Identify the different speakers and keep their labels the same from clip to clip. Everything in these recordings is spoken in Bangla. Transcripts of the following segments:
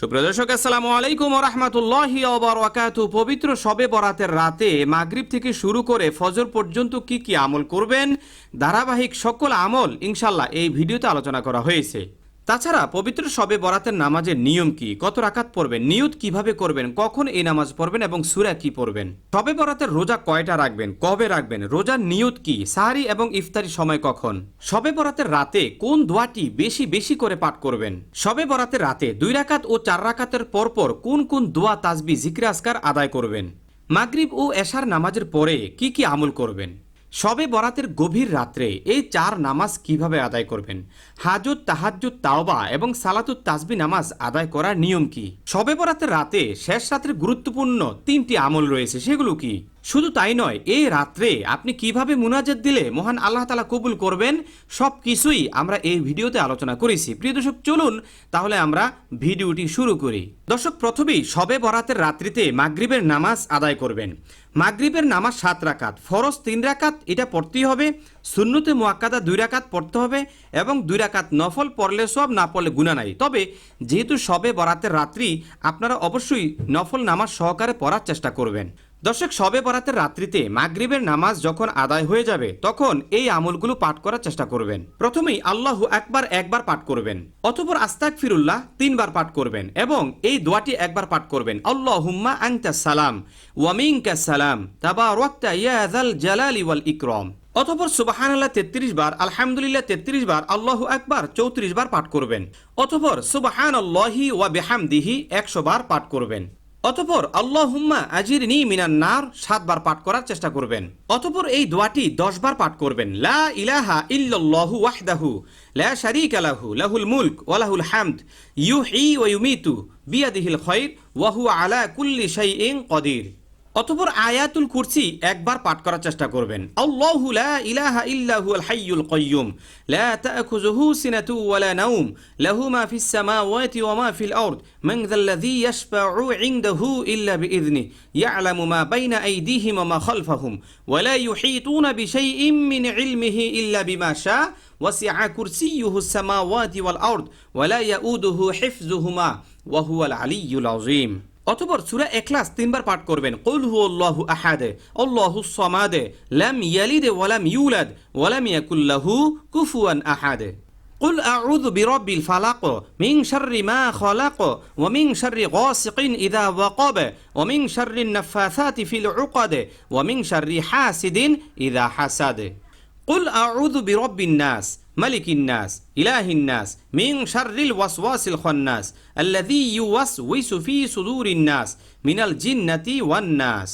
Speaker 1: সুপ্রিয় দর্শক, আসসালামু আলাইকুম রহমতুল্লাহ ওবরাকাতু পবিত্র শবে বরাতের রাতে মাগরিব থেকে শুরু করে ফজর পর্যন্ত কি কি আমল করবেন? ধারাবাহিক সকল আমল ইনশাল্লাহ এই ভিডিওতে আলোচনা করা হয়েছে। তাছাড়া পবিত্র শবে বরাতের নামাজের নিয়ম কি? কত রাকাত পড়বেন? নিয়ত কীভাবে করবেন? কখন এই নামাজ পড়বেন? এবং সুরা কি পড়বেন? শবে বরাতের রোজা কয়টা রাখবেন? কবে রাখবেন? রোজার নিয়ত কি? সাহারি এবং ইফতারি সময় কখন? শবে বরাতের রাতে কোন দোয়াটি বেশি বেশি করে পাঠ করবেন? শবে বরাতের রাতে দুই রাকাত ও চার রাকাতের পরপর কোন কোন দোয়া, তাজবি, জিক্রে আসকার আদায় করবেন? মাগরিব ও এশার নামাজের পরে কি কি আমল করবেন? শবে বরাতের গভীর রাত্রে এই চার নামাজ কীভাবে আদায় করবেন? হাজুত তাহাজুত তাওবা এবং সালাতুত তাসবি নামাজ আদায় করার নিয়ম কি? শবে বরাতের রাতে শেষ রাত্রে গুরুত্বপূর্ণ তিনটি আমল রয়েছে, সেগুলো কি? শুধু তাই নয়, এই রাত্রে আপনি কীভাবে মুনাজাত দিলে মহান আল্লাহ তালা কবুল করবেন সব কিছুই আমরা এই ভিডিওতে আলোচনা করেছি। প্রিয় দর্শক, চলুন তাহলে আমরা ভিডিওটি শুরু করি। দর্শক, প্রথমেই শবে বরাতের রাত্রিতে মাগরিবের নামাজ আদায় করবেন। মাগরিবের নামাজ সাত রাকাত, ফরজ তিন রাকাত, এটা পড়তেই হবে। সুন্নতে মোয়াক্কাদা দুই রাকাত পড়তে হবে এবং দুই রাকাত নফল পড়লে সব, না পড়লে গুণা নাই। তবে যেহেতু সবে বরাতের রাত্রি, আপনারা অবশ্যই নফল নামাজ সহকারে পড়ার চেষ্টা করবেন। দর্শক শবে বরাতের রাত্রিতে মাগরিবের নামাজ যখন আদায় হয়ে যাবে, তখন এই আমলগুলো পাঠ করার চেষ্টা করবেন। প্রথমেই আল্লাহু একবার একবার পাঠ করবেন, অতপর আস্তাক ফিরুল্লাহ তিনবার পাঠ করবেন এবং এই দোয়াটি একবার পাঠ করবেন। আল্লাহ হুম্মা আংতা সালাম ওয়ামিংকা সালাম তাবা ইয়াজাল জালালি ওয়াল ইকরম। অতপর সুবাহানাল্লাহ তেত্রিশ বার, আলহামদুলিল্লাহ তেত্রিশ বার, আল্লাহু একবার চৌত্রিশ বার পাঠ করবেন। অতপর সুবাহান আল্লাহি ওয়া বেহামদিহি একশো বার পাঠ করবেন। অতপর আল্লাহ হুম্মা আজির নি মিনান নার সাতবার পাঠ করার চেষ্টা করবেন। অতপর এই দোয়াটি দশবার পাঠ করবেন। লা ইলাহা ইল্লাল্লাহু ওয়াহদাহু, লা শারীকা লাহু, লাহুল মুলক ওয়া লাহুল হামদ, ইউহি ওয়া ইউমিতু বিয়াদিহিল খায়র ওয়া হুয়া আলা কুল্লি শাইইন কদির। অতপর আয়াতুল কুরসি একবার পাঠ করার চেষ্টা করবেন আল্লাহু লা ইলাহা ইল্লা হুয়াল হাইয়ুল কাইয়্যুম লা তা'খুযুহু সিনাতু ওয়ালা নাওম লাহু মা ফিস সামাওয়াতি ওয়া মা ফিল আরদ মান যাল্লাযী ইশফাউ ইনদাহু ইল্লা বিইযনি ইয়া'লামু মা বাইনা আইদিহিম ওয়া মা খালফাহুম ওয়া লা ইউহীতুনা বিশাইইন মিন ইলমিহি ইল্লা বিমা শা ওয়াসিআ কুরসিয়্যুহু সামাওয়াতি ওয়াল আরদ ওয়া লা ইয়াউদুহু হিফযুহুমা ওয়া হুয়াল العلي আযীম অতপর সূরা এখলাস তিনবার পাঠ করবেন কুল হুয়াল্লাহু আহাদ আল্লাহু সামাদ লাম ইয়ালিদ ওয়া লাম ইউলাদ ওয়া লাম ইয়াকুল লাহু কুফুয়ান আহাদ قل أعوذ برب الفلق من شر ما خلق ومن شر غاسق إذا وقب ومن شر النفاثات في العقد ومن شر حاسد إذا حسد কুল নাস, মালিকিন নাস, ইলাহিন সুদুরিন নাস, মিনাল জিন্নাতি ওয়ান নাস।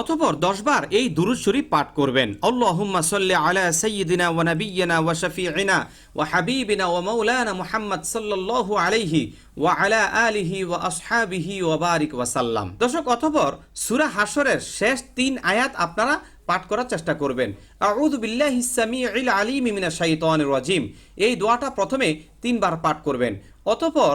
Speaker 1: অতপর দশবার এই দুরুদ শরীফ পাঠ করবেন। আল্লাহুম্মা সাল্লি আলা সাইয়্যিদিনা ওয়া নাবিয়্যিনা ওয়া শাফিঈনা ওয়া হাবিবিনা ওয়া মাওলানা মুহাম্মদ সাল্লাল্লাহু আলাইহি ওয়া আলা আলিহি ওয়া আসহাবিহি ওয়া বারিক ওয়া সাল্লাম। অতপর সূরা হাসরের শেষ তিন আয়াত আপনারা পাঠ করার চেষ্টা করবেন। আলিম রাজিম। এই দোয়াটা প্রথমে তিনবার পাঠ করবেন। অতপর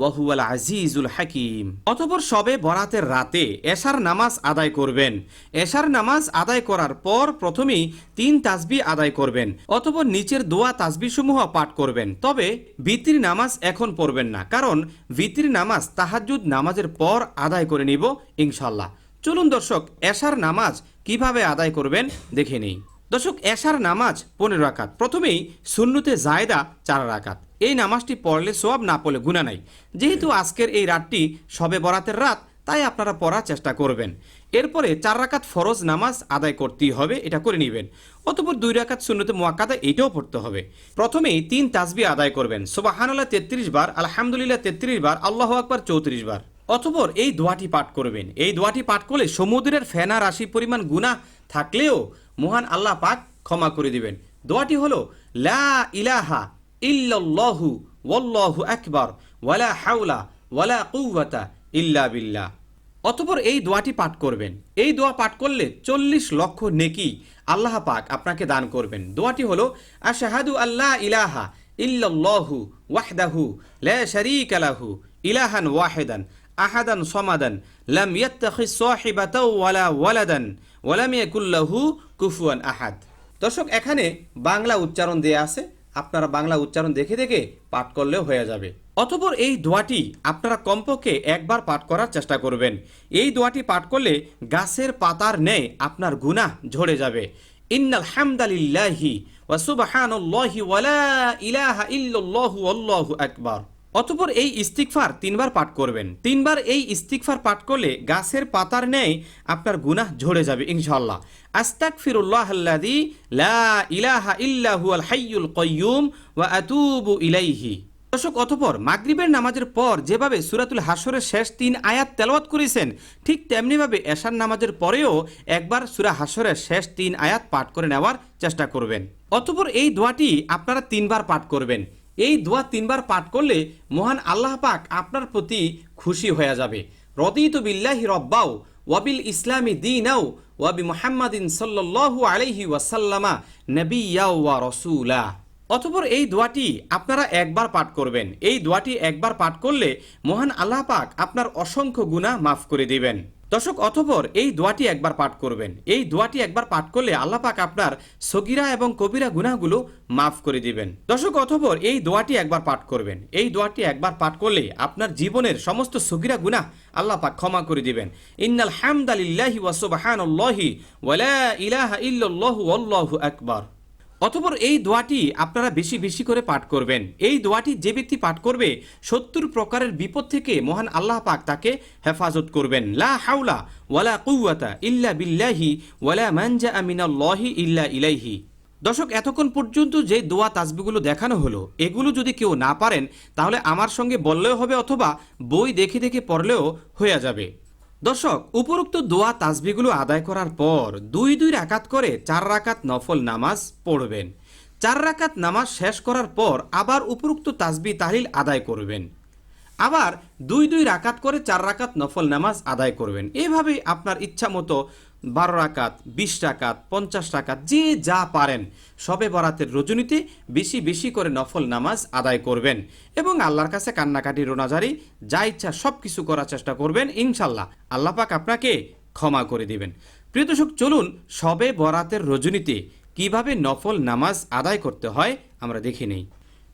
Speaker 1: ওয়াহুয়াল আজিজুল হাকিম। অতপর সবে বরাতের রাতে এশার নামাজ আদায় করবেন। এশার নামাজ আদায় করার পর প্রথমেই তিন তাসবি আদায় করবেন, অতপর নিচের দোয়া তাসবিসমূহ পাঠ করবেন। তবে ভিত্তির নামাজ এখন পড়বেন না, কারণ ভিত্তির নামাজ তাহাজুদ নামাজের পর আদায় করে নিব ইনশাল্লাহ চলুন দর্শক, এশার নামাজ কীভাবে আদায় করবেন দেখে নেই। দর্শক, এশার নামাজ পনেরো রাকাত। প্রথমেই সুন্নতে জায়দা চার রাকাত। এই নামাজটি পড়লে সোয়াব না পড়লে গুণা নাই। যেহেতু আজকের এই রাতটি সবে বরাতের রাত, তাই আপনারা পড়ার চেষ্টা করবেন। এরপরে চার রাকাত ফরজ নামাজ আদায় করতেই হবে, এটা করে নেবেন। অতপর দুই রাকাত শূন্যতে মোয়াক্কাদা, এটাও পড়তে হবে। প্রথমেই তিন তাসবি আদায় করবেন। সোবাহানাল্লাহ তেত্রিশ বার, আলহামদুলিল্লাহ তেত্রিশ বার, আল্লাহ আকবার চৌত্রিশ বার। অতপর এই দোয়াটি পাঠ করবেন। এই দোয়াটি পাঠ করলে সমুদ্রের ফেনা রাশি পরিমাণ গুণা থাকলেও মহান আল্লাহ পাক ক্ষমা করে দিবেন। দোয়াটি হলো, লা ইলাহা ইল্লাল্লাহু ওয়াল্লাহু আকবার ওয়ালা হাওলা ওয়ালা কুওয়াতা ইল্লা বিল্লাহ। অতপর এই দোয়াটি পাঠ করবেন। এই দোয়া পাঠ করলে চল্লিশ লক্ষ নেকি আল্লাহ পাক আপনাকে দান করবেন। দোয়াটি হলো, আশাহাদু আল্লাহ ইলাহা ইল্লাল্লাহু ওয়াহদাহু লা শারীকা লাহু ইলাহান ওয়াহিদান আহাদান সমাদান, লাম ইয়াত্তাখিজ সাহিবাতাও ওয়ালা ওয়ালাদান, ওয়ালাম ইয়াকুল লাহু কুফুয়ান আহাদ। দর্শক, এখানে বাংলা উচ্চারণ দেয়া আছে। আপনারা বাংলা উচ্চারণ দেখে দেখে পাঠ করলেও হয়ে যাবে। অতপর এই দোয়াটি আপনারা কমপক্ষে একবার পাঠ করার চেষ্টা করবেন। এই দোয়াটি পাঠ করলে গাছের পাতার ন্যায় আপনার গুনাহ ঝরে যাবে। ইন্নাল হামদালিল্লাহি ওয়া সুবহানাল্লাহি ওয়ালা ইলাহা ইল্লাল্লাহু আল্লাহু আকবার। অতপর এই ইস্তিকফার তিনবার পাঠ করবেন। তিনবার এই ইস্তিকফার পাঠ করলে গাছের পাতার ন্যায় আপনার গুনাহ ঝরে যাবে, ইনশাআল্লাহ। আস্তাগফিরুল্লাহ আল্লাযী লা ইলাহা ইল্লা হুয়াল হাইয়ুল কাইয়্যুম ওয়া আতুবু ইলাইহি। দর্শক, অতপর মাগরিবের নামাজের পর যেভাবে সুরাতুল হাসরের শেষ তিন আয়াত তেলাওয়াত করেছেন, ঠিক তেমনিভাবে এশার নামাজের পরেও একবার সুরা হাসরের শেষ তিন আয়াত পাঠ করে নেওয়ার চেষ্টা করবেন। অতপর এই দোয়াটি আপনারা তিনবার পাঠ করবেন। এই দোয়া তিনবার পাঠ করলে মহান আল্লাহ পাক আপনার প্রতি খুশি হয়ে যাবে। রদিত বিল্লাহি রব্বাও ওয়াবিল ইসলামী দিনাও ওয়াবি মুহাম্মাদিন সাল্লাল্লাহু আলাইহি ওয়াসাল্লামা নবিয়্যা ওয়া রাসূলা। অতপর এই দোয়াটি আপনারা একবার পাঠ করবেন। এই দোয়াটি একবার পাঠ করলে মহান আল্লাহ পাক আপনার অসংখ্য গুনাহ মাফ করে দিবেন। দর্শক, অতপর এই দোয়াটি একবার পাঠ করবেন। এই দোয়াটি একবার পাঠ করলে আল্লাহ পাক আপনার সগিরা এবং কবিরা গুনাহগুলো মাফ করে দিবেন। দর্শক, অতপর এই দোয়াটি একবার পাঠ করবেন। এই দোয়াটি একবার পাঠ করলে আপনার জীবনের সমস্ত সগিরা গুনাহ আল্লাহ পাক ক্ষমা করে দিবেন। ইন্নাল হামদালিল্লাহি ওয়া সুবহানাল্লাহি ওয়ালা ইলাহা ইল্লাল্লাহু আল্লাহু আকবার। অতপর এই দোয়াটি আপনারা বেশি বেশি করে পাঠ করবেন। এই দোয়াটি যে ব্যক্তি পাঠ করবে, সত্তর প্রকারের বিপদ থেকে মহান আল্লাহ পাক তাকে হেফাজত করবেন। লা হাউলা ওয়ালা কুয়াতা ইল্লা বিল্লাহি ওয়ালা মানজা আমিনাল্লাহি ইল্লা ইলাইহি। দর্শক, এতক্ষণ পর্যন্ত যে দোয়া তাসবিগুলো দেখানো হলো, এগুলো যদি কেউ না পারেন, তাহলে আমার সঙ্গে বললেও হবে অথবা বই দেখে দেখে পড়লেও হয়ে যাবে। দর্শক, উপরোক্ত দোয়া তাজবিগুলো আদায় করার পর দুই দুই রাকাত করে চার রাকাত নফল নামাজ পড়বেন। চার রাকাত নামাজ শেষ করার পর আবার উপরোক্ত তাজবি তাহলিল আদায় করবেন। আবার দুই দুই রাকাত করে চার রাকাত নফল নামাজ আদায় করবেন। এভাবেই আপনার ইচ্ছা মতো বারো রাকাত, বিশ রাকাত, পঞ্চাশ রাকাত, যে যা পারেন, সবে বরাতের রজনীতে বেশি বেশি করে নফল নামাজ আদায় করবেন। এবং আল্লাহর কাছে কান্নাকাটি রোনাজারি যা ইচ্ছা সব কিছু করার চেষ্টা করবেন, ইনশাল্লাহ। আল্লাহ পাক আপনাকে ক্ষমা করে দিবেন। প্রিয় দর্শক, চলুন সবে বরাতের রজনীতে কীভাবে নফল নামাজ আদায় করতে হয় আমরা দেখে নেই।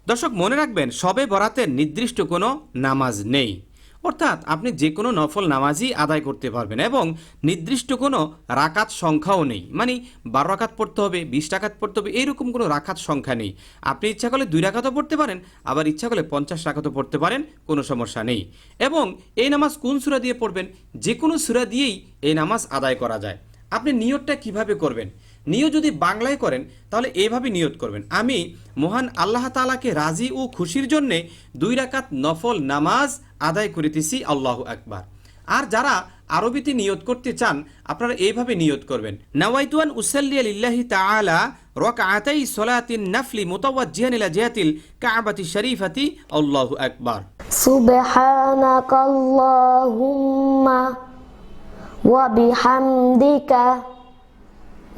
Speaker 1: দর্শক, মনে রাখবেন, সবে বরাতের নির্দিষ্ট কোনো নামাজ নেই। অর্থাৎ আপনি যে কোনো নফল নামাজই আদায় করতে পারবেন এবং নির্দিষ্ট কোনো রাকাত সংখ্যাও নেই। মানে বারো রাকাত পড়তে হবে, বিশ রাকাত পড়তে হবে এইরকম কোনো রাকাত সংখ্যা নেই। আপনি ইচ্ছা করলে দুই রাকাতও পড়তে পারেন, আবার ইচ্ছা করলে পঞ্চাশ রাকাতও পড়তে পারেন, কোনো সমস্যা নেই। এবং এই নামাজ কোন সুরা দিয়ে পড়বেন? যে কোনো সুরা দিয়েই এই নামাজ আদায় করা যায়। আপনি নিয়তটা কীভাবে করবেন? নিয় যদি বাংলায় করেন, তাহলে এইভাবে নিয়ত করবেন। আমি মহান আল্লাহ তালাকে রাজি ও খুশির জন্যে দুই রাকাত নফল নামাজ আদায় করিতেছি, আল্লাহ একবার আর যারা আরবিতে নিয়ত করতে চান, আপনারা এইভাবে নিয়ত করবেন। নাওয়াইতুয়ান উসাল্লিয়া লিল্লাহি তাআলা আতাই সলাতিন নাফলি মুতাওয়াজ্জিহান ইলা জিহাতিল কাবাতি শরীফাতি, আল্লাহু আকবার।
Speaker 2: সুবহানাকাল্লাহুম্মা ওয়া বিহামদিকা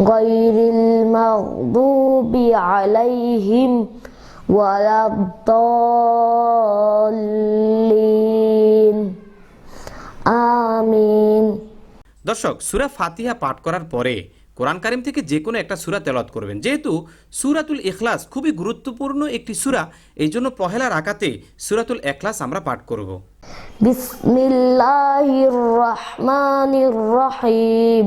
Speaker 2: غير المغضوب عليهم ولا الضالين آمين
Speaker 1: দর্শক সুরা ফাতিহা পাঠ করার পরে কোরআন কারিম থেকে যে কোনো একটা সুরা তেলাওয়াত করবেন যেহেতু সুরাতুল ইখলাস খুবই গুরুত্বপূর্ণ একটি সুরা এই জন্য পহেলা রাকাতে সুরাতুল এখলাস আমরা পাঠ করব
Speaker 2: بسم الله الرحمن الرحيم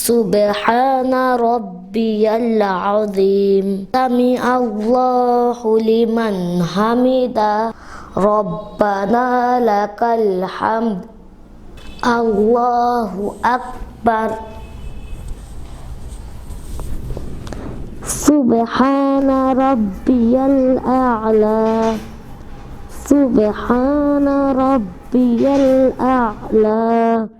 Speaker 2: سبحان ربي العظيم. سمع الله لمن حمده. ربنا لك الحمد. الله أكبر. سبحان ربي الأعلى. سبحان ربي الأعلى.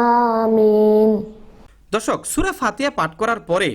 Speaker 2: আমিন।
Speaker 1: দর্শক, সুরা ফাতিয়া পাঠ করার পরে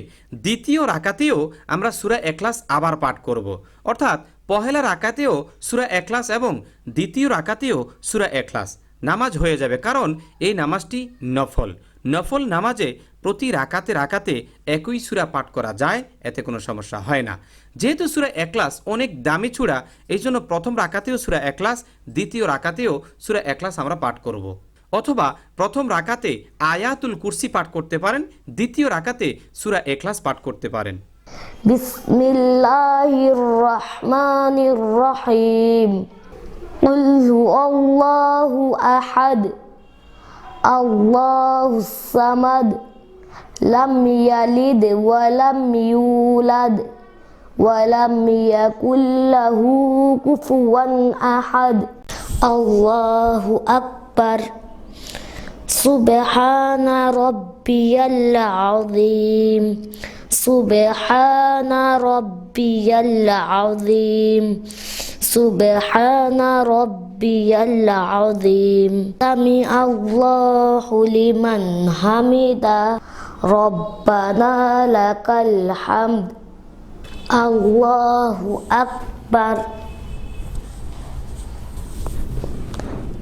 Speaker 1: দ্বিতীয় রাকাতেও আমরা সুরা একলাস আবার পাঠ করব। অর্থাৎ পহেলা রাকাতেও সুরা একলাস এবং দ্বিতীয় রাকাতেও সুরা একলাস নামাজ হয়ে যাবে, কারণ এই নামাজটি নফল। নফল নামাজে প্রতি রাকাতে রাকাতে একই সুরা পাঠ করা যায়, এতে কোনো সমস্যা হয় না। যেহেতু সুরা একলাস অনেক দামি চূড়া এই জন্য প্রথম রাকাতেও সুরা একলাস দ্বিতীয় রাকাতেও সুরা একলাস আমরা পাঠ করব। অথবা প্রথম রাকাতে আয়াতুল কুরসি পাঠ করতে পারেন দ্বিতীয় রাকাতে সুরা এখলাস পাঠ করতে পারেন
Speaker 2: بسم الله الرحمن الرحيم قل هو الله أحد الله الصمد لم يلد ولم يولد ولم يكن له كفوا أحد الله أكبر سبحان ربي العظيم. سبحان ربي العظيم. سبحان ربي العظيم. سمع الله لمن حمده. ربنا لك الحمد. الله أكبر.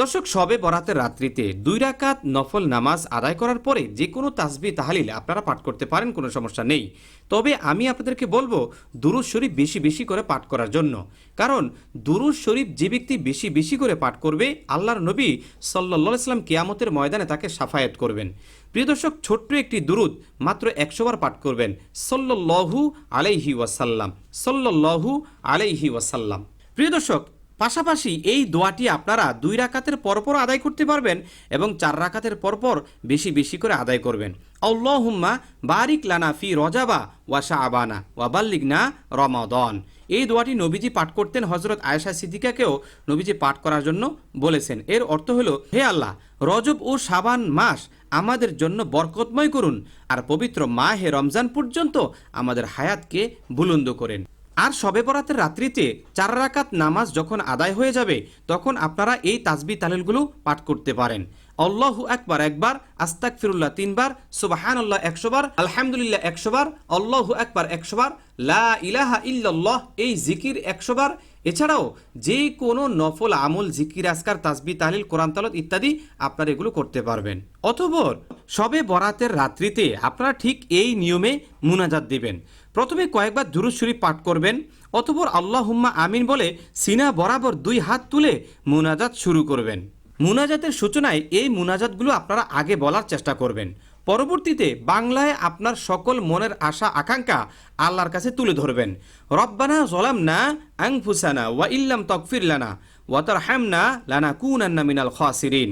Speaker 1: দর্শক, সবে বরাতের রাত্রিতে দুই রাকাত নফল নামাজ আদায় করার পরে যে কোনো তাসবি তাহালিল আপনারা পাঠ করতে পারেন, কোনো সমস্যা নেই। তবে আমি আপনাদেরকে বলব দুরুজ শরীফ বেশি বেশি করে পাঠ করার জন্য। কারণ দুরুজ শরীফ যে ব্যক্তি বেশি বেশি করে পাঠ করবে, আল্লাহর নবী সাল্লা ইসলাম কিয়ামতের ময়দানে তাকে সাফায়াত করবেন। প্রিয় দর্শক, ছোট্ট একটি দুরুদ মাত্র একশো বার পাঠ করবেন। সল্লু আলাইহি ওয়াসাল্লাম সল্লু আলাইহি ওয়াসাল্লাম। প্রিয় দর্শক পাশাপাশি এই দোয়াটি আপনারা দুই রাকাতের পরপর আদায় করতে পারবেন এবং চার রাকাতের পরপর বেশি বেশি করে আদায় করবেন। আল্লাহুম্মা বারিক লানা ফি রজাবা ওয়াশা আবানা ওয়াবাল্লিগনা রমাদন। এই দোয়াটি নবীজি পাঠ করতেন হজরত আয়েশা সিদ্দিকাকেও নবীজি পাঠ করার জন্য বলেছেন। এর অর্থ হলো, হে আল্লাহ, রজব ও সাবান মাস আমাদের জন্য বরকতময় করুন আর পবিত্র মা হে রমজান পর্যন্ত আমাদের হায়াতকে বুলন্দ করেন। আর শবে বরাতের রাত্রিতে চার রাকাত নামাজ যখন আদায় হয়ে যাবে, তখন আপনারা এই তাজবি তালিলগুলো পাঠ করতে পারেন। আল্লাহু একবার একবার আস্তাক ফিরুল্লাহ তিনবার সুবাহান আল্লাহ একশো বার আলহামদুলিল্লাহ একশো বার আল্লাহু একবার একশোবার, লা ইলাহা ইল্লাল্লাহ এই জিকির একশোবার। এছাড়াও যে কোনো নফল আমল, জিকির আসকার তাসবি তাহলিল কোরআন তালত ইত্যাদি আপনারা এগুলো করতে পারবেন। অথবর সবে বরাতের রাত্রিতে আপনারা ঠিক এই নিয়মে মুনাজাত দিবেন। প্রথমে কয়েকবার দুরুদ পাঠ করবেন, অতপর আল্লাহ হুম্মা আমিন বলে সিনা বরাবর দুই হাত তুলে মুনাজাত শুরু করবেন। মুনাজাতের সূচনায় এই মুনাজাতগুলো আপনারা আগে বলার চেষ্টা করবেন। পরবর্তীতে বাংলায় আপনার সকল মনের আশা, আকাঙ্ক্ষা আল্লাহর কাছে তুলে ধরবেন। রব্বানা জলাম না আংফুসানা ওয়া ইল্লাম তকফির লানা ওয়াতার হ্যামনা লানা কুনান্না মিনাল খাসিরিন।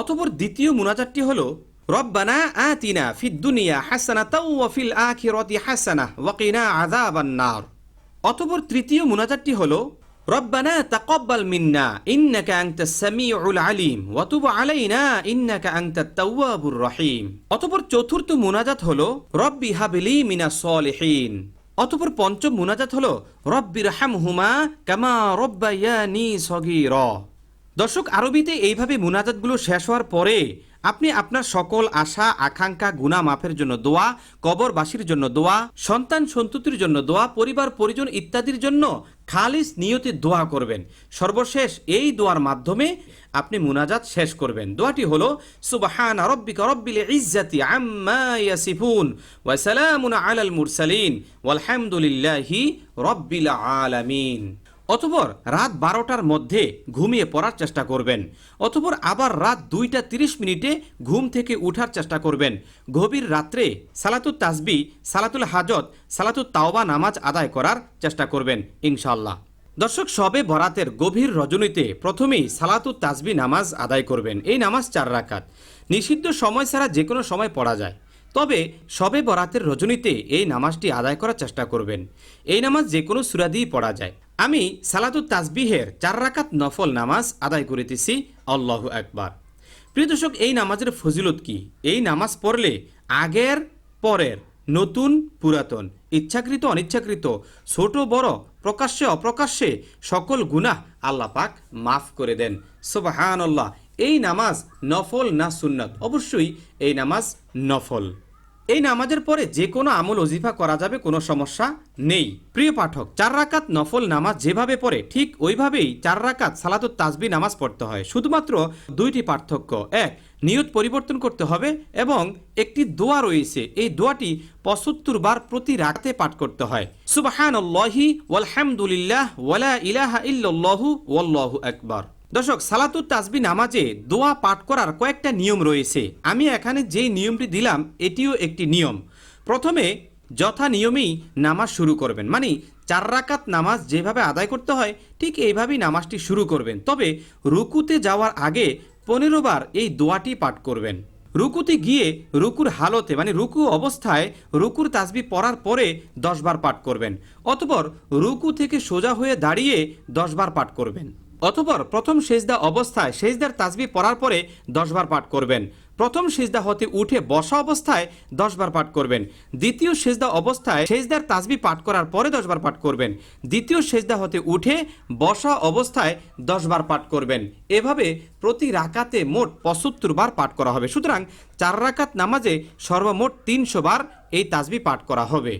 Speaker 1: অতপর দ্বিতীয় মুনাজাতটি হলো রব্বানা আতিনা ফিদ দুনিয়া হাসানাতাও ওয়া ফিল আখিরাতি হাসানাহ ওয়া কিনা আযাবান নার। অতপর তৃতীয় মুনাজাতটি হলো, রব্বানা তাকাব্বাল মিন্না, ইন্নাকা আনতাস সামিউল আলিম, ওয়া তুব আলাইনা, ইন্নাকা আনতাত তাওয়াবুর রহিম। অতপর চতুর্থ মুনাজাত হলো, রব্বি হাবলি মিনাস সলিহিন। অতপর পঞ্চম মুনাজাত হলো রব্বির হামহুমা কামা রব্বায়ানি সগীরা। দর্শক, আরবিতে এইভাবে মুনাজাতগুলো শেষ হওয়ার পরে আপনি আপনার সকল আশা, আকাঙ্ক্ষা গুণা মাফের জন্য দোয়া, কবরবাসীর জন্য দোয়া, সন্তান সন্ততির জন্য দোয়া, পরিবার, পরিজন ইত্যাদির জন্য খালিস নিয়তে দোয়া করবেন। সর্বশেষ এই দোয়ার মাধ্যমে আপনি মুনাজাত শেষ করবেন। দোয়াটি হলো, সুবহান রব্বিকা রব্বিল ইজ্জাতি আম্মা ইয়াসিফুন ওয়া সালামুন আলাল মুরসালিন। ওয়ালহামদুলিল্লাহি রব্বিল আলামিন। অতপর রাত বারোটার মধ্যে ঘুমিয়ে পড়ার চেষ্টা করবেন। অতপর আবার রাত দুইটা তিরিশ মিনিটে ঘুম থেকে উঠার চেষ্টা করবেন। গভীর রাত্রে সালাতুল তাসবি, সালাতুল হাজত সালাতুল তাওবা নামাজ আদায় করার চেষ্টা করবেন ইনশাল্লাহ দর্শক, সবে বরাতের গভীর রজনীতে প্রথমেই সালাতুল তাসবি নামাজ আদায় করবেন। এই নামাজ চার রাকাত। নিষিদ্ধ সময় ছাড়া যে কোনো সময় পড়া যায়। তবে সবে বরাতের রজনীতে এই নামাজটি আদায় করার চেষ্টা করবেন। এই নামাজ যে কোনো সুরা দিয়েই পড়া যায়। আমি সালাতুত তাসবিহের চার রাকাত নফল নামাজ আদায় করিতেছি, আল্লাহ একবার প্রিয় দর্শক, এই নামাজের ফজিলত কি? এই নামাজ পড়লে আগের পরের নতুন পুরাতন, ইচ্ছাকৃত অনিচ্ছাকৃত, ছোট বড়, প্রকাশ্যে অপ্রকাশ্যে সকল গুনাহ আল্লাহ পাক মাফ করে দেন। সুবাহান আল্লাহ এই নামাজ নফল না সুন্নত? অবশ্যই এই নামাজ নফল। এই নামাজের পরে যে কোনো আমল ওজিফা করা যাবে, কোনো সমস্যা নেই। প্রিয় পাঠক, চার রাকাত নফল নামাজ যেভাবে পড়ে, ঠিক ওইভাবেই চার রাকাত সালাতুত তাসবি নামাজ পড়তে হয়। শুধুমাত্র দুইটি পার্থক্য। এক, নিয়ত পরিবর্তন করতে হবে এবং একটি দোয়া রয়েছে। এই দোয়াটি পঁচাত্তর বার প্রতি রাতে পাঠ করতে হয়। সুবাহান ওয়ালহামদুলিল্লাহ, ওয়ালা ইলাহা ইল্লাল্লাহু, ওয়াল্লাহু আকবার। দর্শক, সালাতুত তাসবি নামাজে দোয়া পাঠ করার কয়েকটা নিয়ম রয়েছে। আমি এখানে যেই নিয়মটি দিলাম, এটিও একটি নিয়ম। প্রথমে, যথা নিয়মেই নামাজ শুরু করবেন। মানে চার রাকাত নামাজ যেভাবে আদায় করতে হয়, ঠিক এইভাবেই নামাজটি শুরু করবেন। তবে, রুকুতে যাওয়ার আগে পনেরো বার এই দোয়াটি পাঠ করবেন। রুকুতে গিয়ে রুকুর হালতে মানে রুকু অবস্থায় রুকুর তাসবি পড়ার পরে দশবার পাঠ করবেন। অতপর, রুকু থেকে সোজা হয়ে দাঁড়িয়ে দশবার পাঠ করবেন। অতপর প্রথম সেজদা অবস্থায় সেজদার তাজবি পড়ার পরে দশবার পাঠ করবেন। প্রথম সেজদা হতে উঠে বসা অবস্থায় দশবার পাঠ করবেন। দ্বিতীয় সেজদা অবস্থায় সেজদার তাজবি পাঠ করার পরে দশবার পাঠ করবেন। দ্বিতীয় সেজদা হতে উঠে বসা অবস্থায় দশবার পাঠ করবেন। এভাবে প্রতি রাকাতে মোট পঁচাত্তর বার পাঠ করা হবে। সুতরাং চার রাকাত নামাজে সর্বমোট তিনশো বার এই তাজবি পাঠ করা হবে।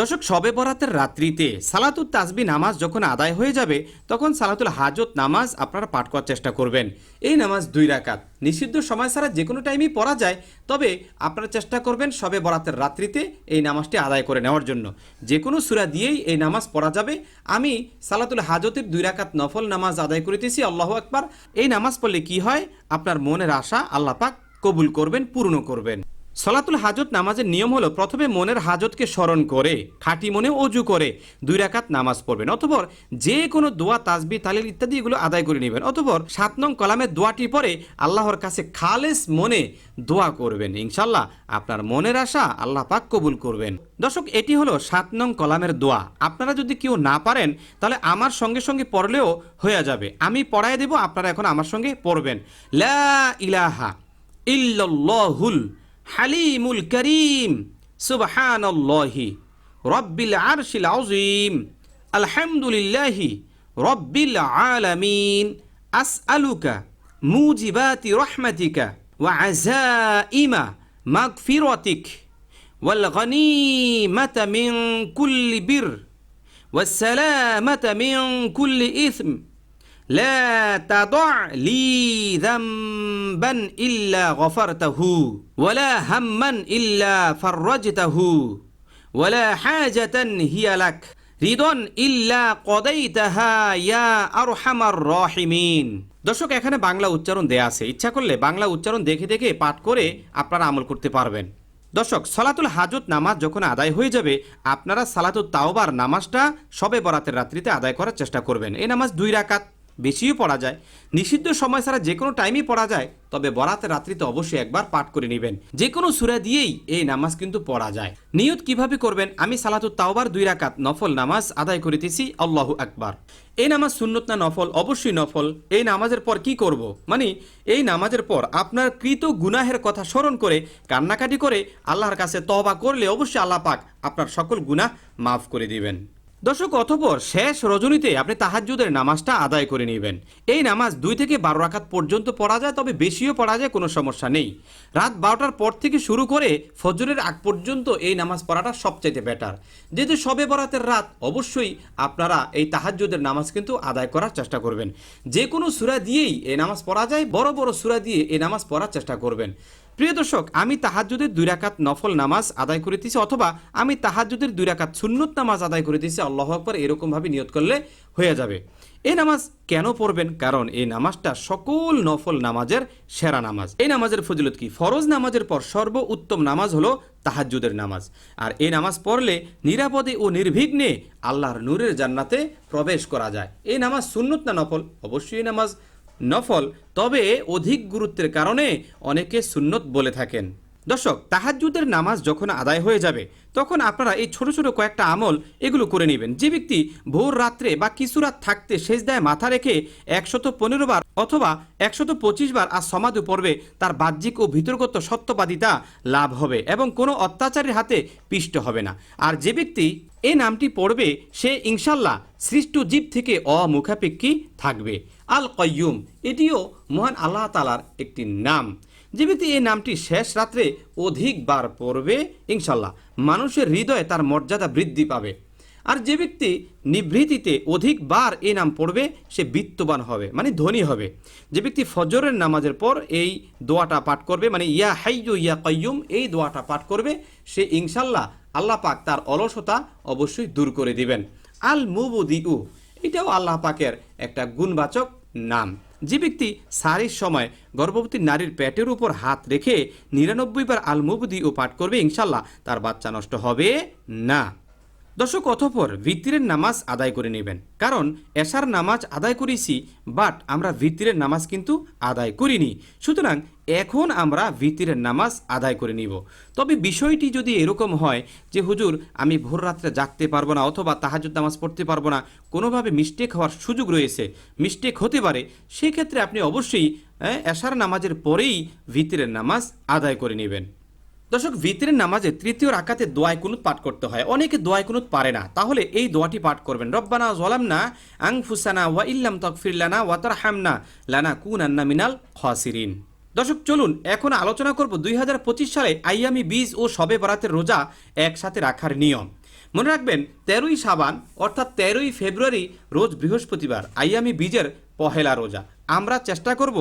Speaker 1: দর্শক সবে বরাতের রাত্রিতে সালাতুল তাসবি নামাজ যখন আদায় হয়ে যাবে, তখন সালাতুল হাজত নামাজ আপনারা পাঠ করার চেষ্টা করবেন। এই নামাজ দুই রাকাত। নিষিদ্ধ সময় ছাড়া যে কোনো টাইমেই পড়া যায়, তবে আপনারা চেষ্টা করবেন সবে বরাতের রাত্রিতে এই নামাজটি আদায় করে নেওয়ার জন্য। যে কোনো সুরা দিয়েই এই নামাজ পড়া যাবে। আমি সালাতুল হাজতের দুই রাকাত নফল নামাজ আদায় করিতেছি, আল্লাহ আকবার। এই নামাজ পড়লে কি হয়? আপনার মনের আশা আল্লাহ পাক কবুল করবেন, পূর্ণ করবেন। সলাতুল হাজত নামাজের নিয়ম হলো প্রথমে মনের হাজতকে স্মরণ করে, খাঁটি মনে অজু করে, দুই রাকাত নামাজ পড়বেন অতপর যে কোনো দোয়া তাসবি তালিল ইত্যাদি এগুলো আদায় করে নেবেন। অতপর সাত নং কলামের দোয়াটি পরে আল্লাহর কাছে খালেস মনে দোয়া করবেন। ইনশাল্লাহ আপনার মনের আশা আল্লাহ পাক কবুল করবেন। দর্শক, এটি হলো সাত নং কলামের দোয়া। আপনারা যদি কেউ না পারেন, তাহলে আমার সঙ্গে সঙ্গে পড়লেও হয়ে যাবে। আমি পড়ায় দেব, আপনারা এখন আমার সঙ্গে পড়বেন। লা ইলাহা ইল্লাল্লাহুল হালিমুল করিম সুবহানাল্লাহি রব্বিল আরশিল আযীম আলহামদুলিল্লাহি রব্বিল আলামিন আসআলুকা মুজিবাতি রহমাতিকা ওয়া আযাইমা মাগফিরাতিক والغنيمة من كل بر والسلامة من كل إثم لا تضع لي ذنبا إلا غفرته ولا هما إلا فرجته ولا حاجة هي لك রিদন ইল্লা কদাইতাহা ইয়া আরহামার রহিমিন দর্শক এখানে বাংলা উচ্চারণ দেয়া আছে ইচ্ছা করলে বাংলা উচ্চারণ দেখে দেখে পাঠ করে আপনারা আমল করতে পারবেন দর্শক সালাতুল হাজত নামাজ যখন আদায় হয়ে যাবে আপনারা সালাতুল তাওবার নামাজটা সবে বরাতের রাত্রিতে আদায় করার চেষ্টা করবেন এই নামাজ দুই রাকাত বেশিও পড়া যায়। নিষিদ্ধ সময় ছাড়া যে কোনো টাইমই পড়া যায়, তবে বরাতের রাত্রিতে অবশ্যই একবার পাঠ করে নেবেন। যে কোনো সুরা দিয়েই এই নামাজ কিন্তু পড়া যায়। নিয়ত কীভাবে করবেন? আমি সালাতুত তাওবার দুই রাকাত নফল নামাজ আদায় করিতেছি, আল্লাহু আকবার। এই নামাজ সুন্নত না নফল? অবশ্যই নফল। এই নামাজের পর কি করব? মানে এই নামাজের পর আপনার কৃত গুনাহের কথা স্মরণ করে, কান্নাকাটি করে আল্লাহর কাছে তওবা করলে অবশ্যই আল্লাহ পাক আপনার সকল গুনাহ মাফ করে দিবেন। দর্শক অথপর শেষ রজনীতে আপনি তাহাজ্জুদের নামাজটা আদায় করে নেবেন। এই নামাজ দুই থেকে বারো রাকাত পর্যন্ত পড়া যায়, তবে বেশিও পড়া যায়, কোনো সমস্যা নেই। রাত বারোটার পর থেকে শুরু করে ফজরের আগ পর্যন্ত এই নামাজ পড়াটা সবচাইতে বেটার যেহেতু সবে বরাতের রাত, অবশ্যই আপনারা এই তাহাজ্জুদের নামাজ কিন্তু আদায় করার চেষ্টা করবেন। যে কোনো সুরা দিয়েই এই নামাজ পড়া যায়, বড় বড় সুরা দিয়ে এই নামাজ পড়ার চেষ্টা করবেন। প্রিয় দর্শক, আমি তাহাজ্জুদের দুই রাকাত নফল নামাজ আদায় করিতেছি অথবা আমি তাহাজ্জুদের দুই রাকাত সুন্নত নামাজ আদায় করে করিতেছি আল্লাহ আকবর, এরকমভাবে নিয়ত করলে হয়ে যাবে। এই নামাজ কেন পড়বেন? কারণ এই নামাজটা সকল নফল নামাজের সেরা নামাজ। এই নামাজের ফজিলত কি? ফরজ নামাজের পর সর্ব উত্তম নামাজ হলো তাহাজ্জুদের নামাজ। আর এই নামাজ পড়লে নিরাপদে ও নির্বিঘ্নে আল্লাহর নূরের জান্নাতে প্রবেশ করা যায়। এই নামাজ সুন্নত না নফল? অবশ্যই নামাজ নফল, তবে অধিক গুরুত্বের কারণে অনেকে সুন্নত বলে থাকেন। দর্শক, তাহাজ্জুদের নামাজ যখন আদায় হয়ে যাবে, তখন আপনারা এই ছোট ছোট কয়েকটা আমল এগুলো করে নেবেন। যে ব্যক্তি ভোর রাত্রে বা কিছু রাত থাকতে শেষদায় মাথা রেখে একশত পনেরো বার অথবা একশত পঁচিশ বার আর সমাধি পড়বে, তার বাহ্যিক ও ভিতরগত সত্যবাদিতা লাভ হবে এবং কোনো অত্যাচারের হাতে পিষ্ট হবে না। আর যে ব্যক্তি এ নামটি পড়বে, সে ইনশাল্লাহ সৃষ্ট জীব থেকে অমুখাপেক্ষী থাকবে। আল কয়ুম এটিও মহান আল্লাহ তালার একটি নাম। যে ব্যক্তি এই নামটি শেষ রাত্রে অধিকবার পড়বে ইনশাল্লাহ মানুষের হৃদয়ে তার মর্যাদা বৃদ্ধি পাবে। আর যে ব্যক্তি নিভৃতিতে অধিকবার এই নাম পড়বে, সে বিত্তবান হবে মানে ধনী হবে। যে ব্যক্তি ফজরের নামাজের পর এই দোয়াটা পাঠ করবে মানে ইয়া হাইয়ু ইয়া কয়ুম এই দোয়াটা পাঠ করবে, সে ইনশাল্লাহ আল্লাহ পাক তার অলসতা অবশ্যই দূর করে দিবেন। আল মুবুদিউ এটাও আল্লাহ পাকের একটা গুণবাচক নাম। যে ব্যক্তি সারির সময় গর্ভবতী নারীর পেটের উপর হাত রেখে নিরানব্বই বার আলমুবদি ও পাঠ করবে, ইনশাল্লাহ তার বাচ্চা নষ্ট হবে না। দর্শক অথপর ভিত্তিরের নামাজ আদায় করে নেবেন। কারণ এশার নামাজ আদায় করেছি, বাট আমরা ভিত্তিরের নামাজ কিন্তু আদায় করিনি। সুতরাং এখন আমরা ভিত্তিরের নামাজ আদায় করে নিব। তবে বিষয়টি যদি এরকম হয় যে, হুজুর, আমি ভোর রাত্রে জাগতে পারব না অথবা তাহাজুদ নামাজ পড়তে পারব না। কোনোভাবে মিস্টেক হওয়ার সুযোগ রয়েছে। মিস্টেক হতে পারে। সেক্ষেত্রে আপনি অবশ্যই এশার নামাজের পরেই ভিত্তিরের নামাজ আদায় করে নেবেন। দর্শক, ভিতরের নামাজে তৃতীয় রাকাতে দোয়াই কুনুত পাঠ করতে হয়। অনেকে দোয়াই কুনুত পারে না। তাহলে এই দোয়াটি পাঠ করবেন। রব্বানা জলামনা আং ফুসানা ওয়া ইল্লাম তকফিরলানা ওয়াতার হামনা লানা কুন আন্না মিনাল খসিরিন। দর্শক, চলুন, এখন আলোচনা করব দুই হাজার পঁচিশ সালে আইয়ামি বীজ ও শবে বরাতের রোজা একসাথে রাখার নিয়ম। মনে রাখবেন, তেরোই সাবান অর্থাৎ তেরোই ফেব্রুয়ারি, রোজ বৃহস্পতিবার, আইয়ামি বীজের পহেলা রোজা। আমরা চেষ্টা করব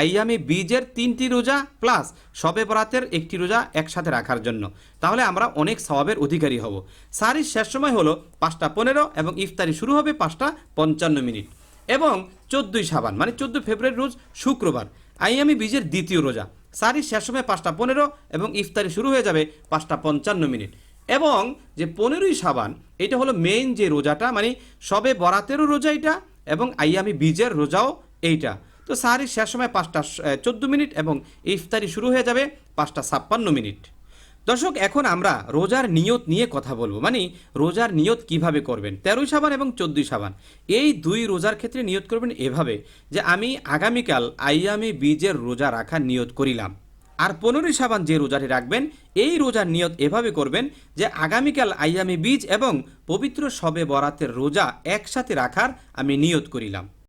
Speaker 1: আইয়ামি বীজের তিনটি রোজা প্লাস সবে বরাতের একটি রোজা একসাথে রাখার জন্য। তাহলে আমরা অনেক স্বভাবের অধিকারী হব। সারির শেষ সময় হলো পাঁচটা পনেরো এবং ইফতারি শুরু হবে পাঁচটা পঞ্চান্ন মিনিট। এবং চোদ্দোই সাবান মানে চোদ্দ ফেব্রুয়ারি রোজ শুক্রবার, আইয়ামি বীজের দ্বিতীয় রোজা। সারির শেষ সময় পাঁচটা পনেরো এবং ইফতারি শুরু হয়ে যাবে পাঁচটা পঞ্চান্ন মিনিট। এবং যে পনেরোই সাবান, এটা হলো মেইন যে রোজাটা মানে সবে বরাতেরও রোজা এটা এবং আইয়ামি বীজের রোজাও এইটা। তো সাহারির শেষ সময় পাঁচটা চোদ্দ মিনিট এবং ইফতারি শুরু হয়ে যাবে পাঁচটা ছাপ্পান্ন মিনিট। দর্শক, এখন আমরা রোজার নিয়ত নিয়ে কথা বলব। মানে রোজার নিয়ত কীভাবে করবেন? তেরোই সাবান এবং চোদ্দই সাবান। এই দুই রোজার ক্ষেত্রে নিয়ত করবেন এভাবে যে আমি আগামীকাল আইয়ামি বীজের রোজা রাখার নিয়ত করিলাম। আর পনেরোই সাবান যে রোজাটি রাখবেন, এই রোজার নিয়ত এভাবে করবেন যে আগামীকাল আইয়ামি বীজ এবং পবিত্র শবে বরাতের রোজা একসাথে রাখার আমি নিয়ত করিলাম।